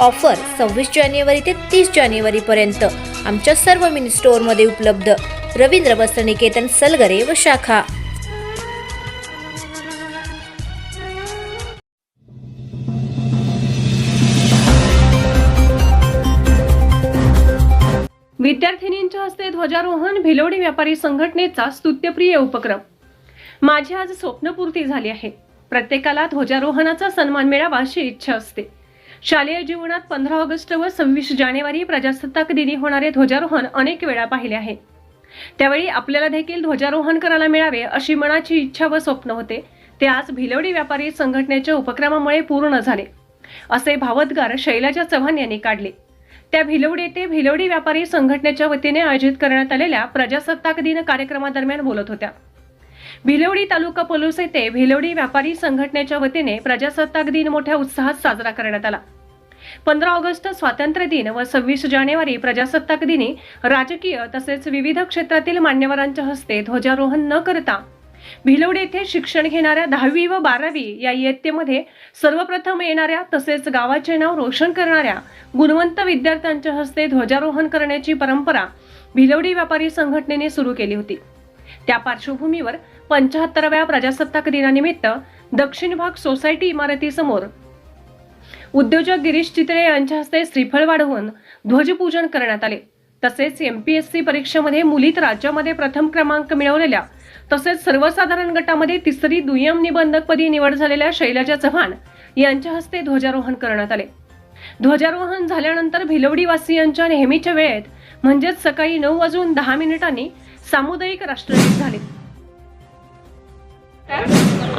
Offer सव्वीस जानेवारी ते तीस जानेवारीपर्यंत आमच्या सर्व मिनी स्टोअरमध्ये उपलब्ध. रवींद्र वस्त्रनिकेतन सलगरे व शाखा. विद्यार्थिनींच्या हस्ते ध्वजारोहण भिलोडी व्यापारी संघटनेचा स्तुत्यप्रिय उपक्रम. माझी आज स्वप्नपूर्ती झाली आहे. प्रत्येकाला ध्वजारोहणाचा सन्मान मिळावा अशी इच्छा असते. शालेय जीवनात पंधरा ऑगस्ट व सव्वीस जानेवारी प्रजासत्ताक दिनी होणारे ध्वजारोहण अनेक वेळा पाहिले आहे. त्यावेळी आपल्याला देखील ध्वजारोहण करायला मिळावे अशी मनाची इच्छा व स्वप्न होते. ते आज भिलवडी व्यापारी संघटनेच्या उपक्रमामुळे पूर्ण झाले. असे भावतगार शैलाजा चव्हाण यांनी काढले. त्या भिलवडी येथे भिलवडी व्यापारी संघटनेच्या वतीने आयोजित करण्यात आलेल्या प्रजासत्ताक दिन कार्यक्रमादरम्यान बोलत होत्या. भिलवडी तालुका पलूस येथे भिलवडी व्यापारी संघटनेच्या वतीने प्रजासत्ताक दिन मोठ्या उत्साहात साजरा करण्यात आला. पंधरा ऑगस्ट स्वातंत्र्य दिन व सव्वीस जानेवारी प्रजासत्ताक दिनी राजकीय तसेच विविध क्षेत्रातील मान्यवरांच्या हस्ते ध्वजारोहण न करता भिलवडी येथे शिक्षण घेणाऱ्या दहावी व बारावी या इयत्तेमध्ये सर्वप्रथम येणाऱ्या तसेच गावाचे नाव रोशन करणाऱ्या गुणवंत विद्यार्थ्यांच्या हस्ते ध्वजारोहण करण्याची परंपरा भिलवडी व्यापारी संघटनेने सुरू केली होती. त्या पार्श्वभूमीवर पंचाहत्तराव्या प्रजासत्ताक दिनानिमित्त दक्षिण भाग सोसायटी इमारतीसमोर उद्योजक गिरीश चित्रे यांच्या हस्ते श्रीफळ वाढवून ध्वजपूजन करण्यात आले. तसेच एमपीएससी परीक्षेमध्ये मुलीत राज्यामध्ये प्रथम क्रमांक मिळवलेल्या तसेच सर्वसाधारण गटामध्ये तिसरी दुय्यम निबंधकपदी निवड झालेल्या शैलजा चव्हाण यांच्या हस्ते ध्वजारोहण करण्यात आले. ध्वजारोहण झाल्यानंतर भिलवडीवासियांच्या नेहमीच्या वेळेत म्हणजेच सकाळी नऊ वाजून दहा मिनिटांनी सामुदायिक राष्ट्रगीत झाले.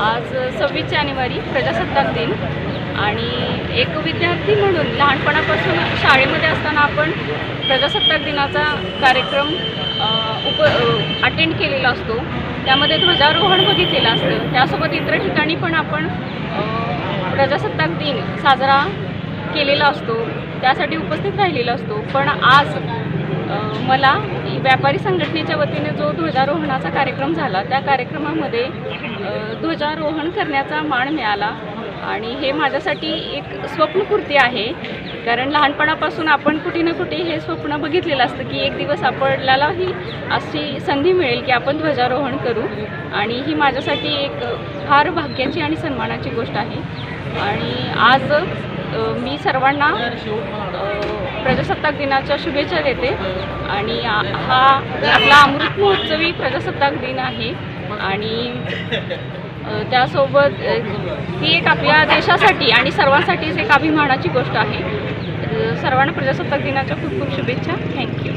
आज सव्वीस जानेवारी प्रजासत्ताक दिन. आणि एक विद्यार्थी म्हणून लहानपणापासून शाळेमध्ये असताना आपण प्रजासत्ताक दिनाचा कार्यक्रम उप अटेंड केलेला असतो. त्यामध्ये ध्वजारोहण बघितलेलं असतं. त्यासोबत इतर ठिकाणी पण आपण प्रजासत्ताक दिन साजरा केलेला असतो त्यासाठी उपस्थित राहिलेला असतो. पण आज मला व्यापारी संघटनेच्या वतीने जो ध्वजारोहणाचा कार्यक्रम झाला त्या कार्यक्रमामध्ये ध्वजारोहण करण्याचा मान मिळाला. आणि हे माझ्यासाठी एक स्वप्नपूर्ती आहे. कारण लहानपणापासून आपण कुठे ना कुठे हे स्वप्न बघितलेलं असतं की एक दिवस आपल्यालाही अशी संधी मिळेल की आपण ध्वजारोहण करू. आणि ही माझ्यासाठी एक फार भाग्याची आणि सन्मानाची गोष्ट आहे. आणि आज मी सर्वांना प्रजासत्ताक दिनाच्या शुभेच्छा देते. आणि हा आपला अमृत महोत्सवी प्रजासत्ताक दिन आहे. आणि त्यासोबत ही ती एक आपल्या देशासाठी आणि सर्वांसाठीच एक अभिमानाची गोष्ट आहे. सर्वांना प्रजासत्ताक दिनाच्या खूप खूप शुभेच्छा. थँक्यू